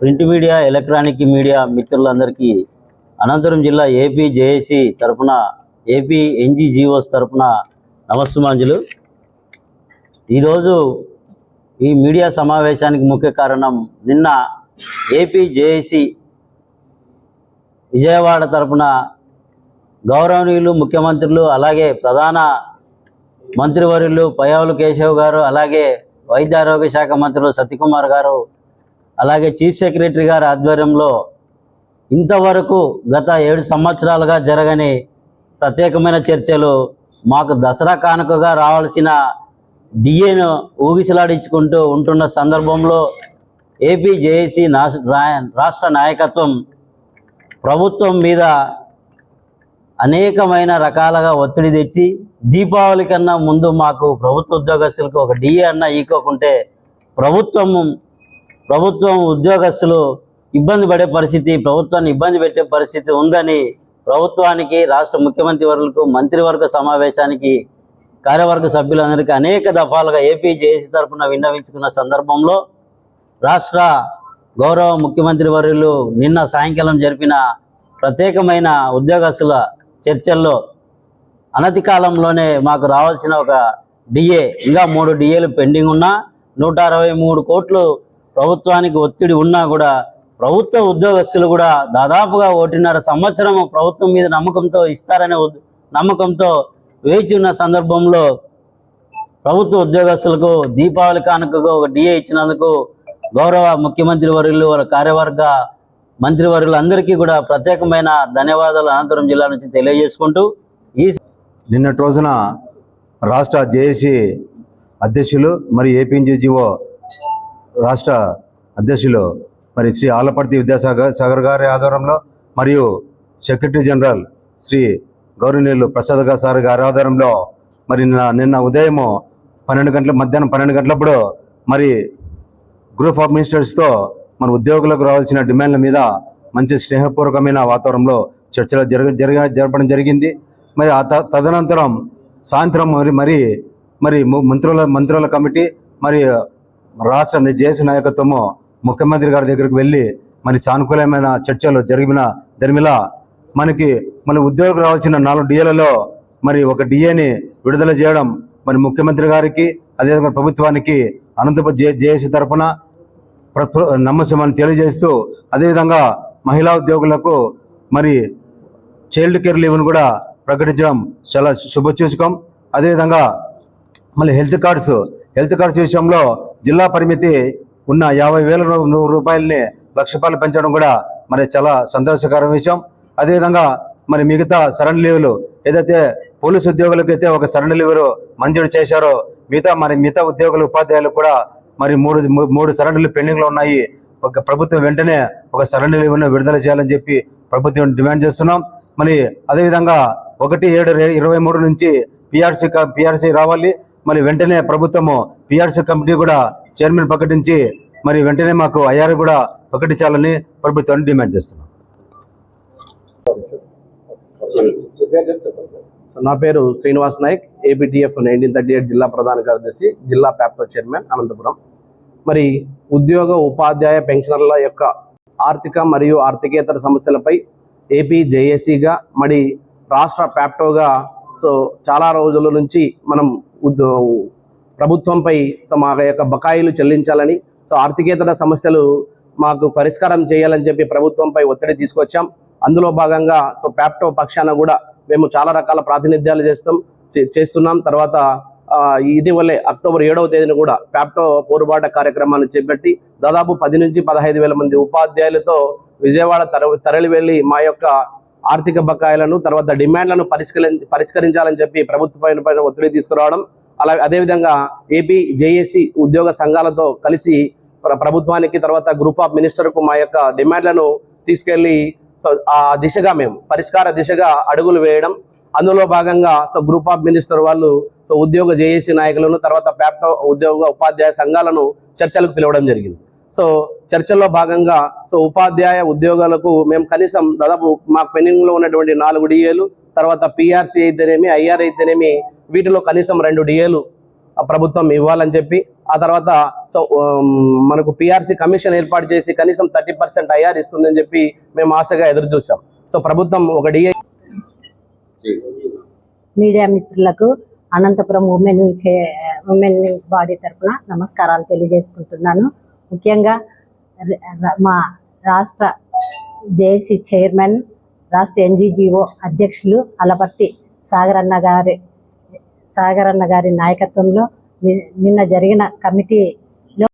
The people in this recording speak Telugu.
ప్రింట్ మీడియా ఎలక్ట్రానిక్ మీడియా మిత్రులందరికీ అనంతపురం జిల్లా ఏపీ జేఏసీ తరఫున ఏపీ ఎన్జిజిఓస్ తరఫున నమస్సుమాంజులు. ఈరోజు ఈ మీడియా సమావేశానికి ముఖ్య కారణం నిన్న ఏపీ జేఏసీ విజయవాడ తరపున గౌరవనీయులు ముఖ్యమంత్రులు అలాగే ప్రధాన మంత్రివర్యులు పయ్యావులు కేశవ్ గారు అలాగే వైద్య ఆరోగ్య శాఖ మంత్రులు సత్యకుమార్ గారు అలాగే చీఫ్ సెక్రటరీ గారి ఆధ్వర్యంలో ఇంతవరకు గత ఏడు సంవత్సరాలుగా జరగని ప్రత్యేకమైన చర్చలు మాకు దసరా కానుకగా రావాల్సిన డిఏను ఊగిసలాడించుకుంటూ ఉంటున్న సందర్భంలో ఏపీ జేఏసీ రాష్ట్ర నాయకత్వం ప్రభుత్వం మీద అనేకమైన రకాలుగా ఒత్తిడి తెచ్చి దీపావళి కన్నా ముందు మాకు ప్రభుత్వ ఉద్యోగస్తులకు ఒక డిఏ అన్న ఈకోకుంటే ప్రభుత్వం ప్రభుత్వం ఉద్యోగస్తులు ఇబ్బంది పడే పరిస్థితి ప్రభుత్వాన్ని ఇబ్బంది పెట్టే పరిస్థితి ఉందని ప్రభుత్వానికి రాష్ట్ర ముఖ్యమంత్రి వర్గులకు మంత్రివర్గ సమావేశానికి కార్యవర్గ సభ్యులందరికీ అనేక దఫాలుగా ఏపీ జేఏసీ తరఫున విన్నవించుకున్న సందర్భంలో రాష్ట్ర గౌరవ ముఖ్యమంత్రి వర్యులు నిన్న సాయంకాలం జరిపిన ప్రత్యేకమైన ఉద్యోగస్తుల చర్చల్లో అనతి కాలంలోనే మాకు రావాల్సిన ఒక డిఏ ఇంకా మూడు డిఏలు పెండింగ్ ఉన్నా నూట అరవై మూడు కోట్లు ప్రభుత్వానికి ఒత్తిడి ఉన్నా కూడా ప్రభుత్వ ఉద్యోగస్తులు కూడా దాదాపుగా ఒకటిన్నర సంవత్సరం ప్రభుత్వం మీద నమ్మకంతో ఇస్తారనే నమ్మకంతో వేచి ఉన్న సందర్భంలో ప్రభుత్వ ఉద్యోగస్తులకు దీపావళి కానుకగా ఒక డిఏ ఇచ్చినందుకు గౌరవ ముఖ్యమంత్రి వర్యులు వాళ్ళ కార్యవర్గ మంత్రివర్యులు అందరికీ కూడా ప్రత్యేకమైన ధన్యవాదాలు అనంతరం జిల్లా నుంచి తెలియజేసుకుంటూ ఈ నిన్నటి రోజున రాష్ట్ర జేఏసీ అధ్యక్షులు మరి ఏపీఎన్జీజీఓ రాష్ట్ర అధ్యక్షులు మరి శ్రీ ఆలపర్తి విద్యాసాగర్ సాగర్ గారి ఆధ్వర్యంలో మరియు సెక్రటరీ జనరల్ శ్రీ గౌరవనీయులు ప్రసాద్ గారు సార్ గారి ఆధ్వర్యంలో మరి నిన్న నిన్న పన్నెండు గంటల మధ్యాహ్నం పన్నెండు గంటలప్పుడు మరి గ్రూప్ ఆఫ్ మినిస్టర్స్తో మన ఉద్యోగులకు రావాల్సిన డిమాండ్ల మీద మంచి స్నేహపూర్వకమైన వాతావరణంలో చర్చలు జరగ జరగ జరపడం జరిగింది. మరి ఆ త- తదనంతరం సాయంత్రం మరి మరి మరి మంత్రుల మంత్రుల కమిటీ మరి రాష్ట్ర జేసీ నాయకత్వము ముఖ్యమంత్రి గారి దగ్గరికి వెళ్ళి మరి సానుకూలమైన చర్చలు జరిగిన దరిమిలా మనకి మన ఉద్యోగం రావాల్సిన నాలుగు డిఏలలో మరి ఒక డిఏని విడుదల చేయడం మరి ముఖ్యమంత్రి గారికి అదేవిధంగా ప్రభుత్వానికి అనంతపురం జే జేఏసీ తరఫున నమ్మశమని తెలియజేస్తూ అదేవిధంగా మహిళా ఉద్యోగులకు మరి చైల్డ్ కేర్ లీవ్ను కూడా ప్రకటించడం చాలా శుభసూచకం అదేవిధంగా మళ్ళీ హెల్త్ కార్డ్స్ హెల్త్ కార్డ్స్ విషయంలో జిల్లా పరిమితి ఉన్న యాభై వేల రూపాయలని లక్ష రూపాయలు పెంచడం కూడా మరి చాలా సంతోషకర విషయం. అదేవిధంగా మరి మిగతా సరణ్ లీవ్లు ఏదైతే పోలీసు ఉద్యోగులకు అయితే ఒక సరెండర్ లీవ్లు మంజూరు చేశారో మిగతా మరి మిగతా ఉద్యోగుల ఉపాధ్యాయులు కూడా మరి మూడు మూడు సరెండర్లు పెండింగ్లో ఉన్నాయి. ఒక ప్రభుత్వం వెంటనే ఒక సరెండర్ లీవును విడుదల చేయాలని చెప్పి ప్రభుత్వం డిమాండ్ చేస్తున్నాం. మరి అదేవిధంగా ఒకటి ఏడు ఇరవై మూడు నుంచి పిఆర్సీ పిఆర్సీ రావాలి. మరి వెంటనే ప్రభుత్వము పిఆర్సీ కమిటీ కూడా చైర్మన్ ప్రకటించి మరి వెంటనే మాకు ఐఆర్ కూడా ప్రకటించాలని ప్రభుత్వాన్ని డిమాండ్ చేస్తున్నాం. నా పేరు Srinivas Nayak ABTF nineteen thirty eight జిల్లా ప్రధాన కార్యదర్శి జిల్లా ప్యాప్టో చైర్మన్ అనంతపురం. మరి ఉద్యోగ ఉపాధ్యాయ పెన్షనర్ల యొక్క ఆర్థిక మరియు ఆర్థికేతర సమస్యలపై ఏపీ జేఏసీగా మరి రాష్ట్ర ప్యాప్టోగా సో చాలా రోజుల నుంచి మనం ఉద్యో ప్రభుత్వంపై సో మా యొక్క బకాయిలు చెల్లించాలని సో ఆర్థికేతర సమస్యలు మాకు పరిష్కారం చేయాలని చెప్పి ప్రభుత్వంపై ఒత్తిడి తీసుకొచ్చాం. అందులో భాగంగా సో ప్యాప్టో పక్షాన కూడా మేము చాలా రకాల ప్రాతినిధ్యాలు చేస్తాం చే- చేస్తున్నాం. తర్వాత ఇటీవలే అక్టోబర్ ఏడవ తేదీన కూడా ప్యాప్టో పోరుబాట కార్యక్రమాన్ని చేపట్టి దాదాపు పది నుంచి పదహైదు వేల మంది ఉపాధ్యాయులతో విజయవాడ తర తరలి వెళ్ళి మా యొక్క ఆర్థిక బకాయిలను తర్వాత డిమాండ్లను పరిష్కరి పరిష్కరించాలని చెప్పి ప్రభుత్వ పైన పైన ఒత్తిడి తీసుకురావడం అలా అదేవిధంగా ఏపీ జేఏసీ ఉద్యోగ సంఘాలతో కలిసి ప్రభుత్వానికి తర్వాత గ్రూప్ ఆఫ్ మినిస్టర్కు మా యొక్క డిమాండ్లను తీసుకెళ్ళి ఆ దిశగా మేము పరిష్కార దిశగా అడుగులు వేయడం అందులో భాగంగా సో గ్రూప్ ఆఫ్ మినిస్టర్ వాళ్ళు సో ఉద్యోగ జేఏసీ నాయకులను తర్వాత ప్యాప్టో ఉద్యోగ ఉపాధ్యాయ సంఘాలను చర్చలకు పిలవడం జరిగింది. సో చర్చల్లో భాగంగా సో ఉపాధ్యాయ ఉద్యోగాలకు మేము కనీసం దాదాపు మా పెండింగ్లో ఉన్నటువంటి నాలుగు డిఏలు తర్వాత పిఆర్సీ అయితేనేమి ఐఆర్ అయితేనేమి వీటిలో కనీసం రెండు డిఏలు ప్రభుత్వం ఇవ్వాలని చెప్పి ఆ తర్వాత సో మనకు పిఆర్సీ కమిషన్ ఏర్పాటు చేసి కనీసం థర్టీ పర్సెంట్ ఐఆర్ ఇస్తుందని చెప్పి మేము ఆశగా ఎదురు చూసాం సో ప్రభుత్వం ఒక డిఏ మీడియా మిత్రులకు అనంతపురం ఉమెన్ చే ఉమెన్ బాడీ తరఫున నమస్కారాలు తెలియజేసుకుంటున్నాను. ముఖ్యంగా మా రాష్ట్ర జేఏసీ చైర్మన్ రాష్ట్ర ఎన్జీజీఓ అధ్యక్షులు అలపర్తి సాగరన్న గారి సాగరన్న గారి నాయకత్వంలో నిన్న జరిగిన కమిటీ